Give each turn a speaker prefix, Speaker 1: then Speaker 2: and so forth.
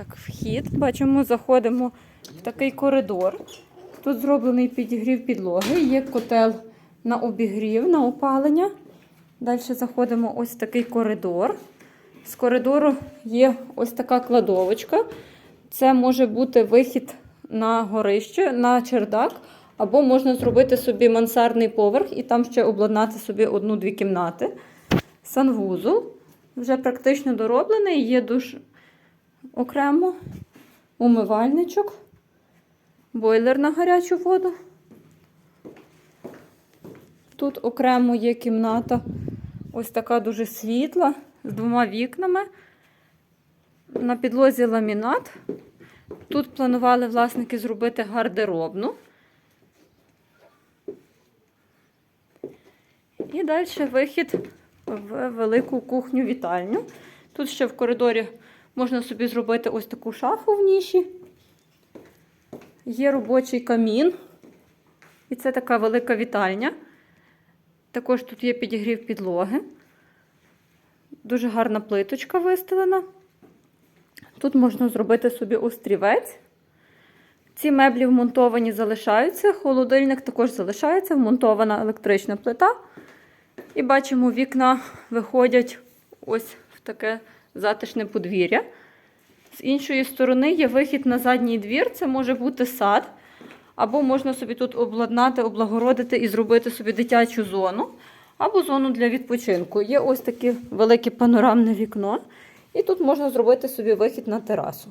Speaker 1: Так, вхід. Бачимо, заходимо в такий коридор. Тут зроблений підігрів підлоги, є котел на обігрів, на опалення. Далі заходимо ось в такий коридор. З коридору є ось така кладовочка. Це може бути вихід на горище, на чердак, або можна зробити собі мансардний поверх і там ще обладнати собі одну-дві кімнати. Санвузол вже практично дороблений, є душ окремо, умивальничок, бойлер на гарячу воду. Тут окремо є кімната, ось така дуже світла, з двома вікнами. На підлозі ламінат. Тут планували власники зробити гардеробну. І далі вихід в велику кухню-вітальню. Тут ще в коридорі можна собі зробити ось таку шафу в ніші. Є робочий камін. І це така велика вітальня. Також тут є підігрів підлоги. Дуже гарна плиточка виставлена. Тут можна зробити собі острівець. Ці меблі вмонтовані залишаються. Холодильник також залишається, вмонтована електрична плита. І бачимо, вікна виходять ось в таке затишне подвір'я. З іншої сторони є вихід на задній двір, це може бути сад. Або можна собі тут обладнати, облагородити і зробити собі дитячу зону, або зону для відпочинку. Є ось таке велике панорамне вікно, і тут можна зробити собі вихід на терасу.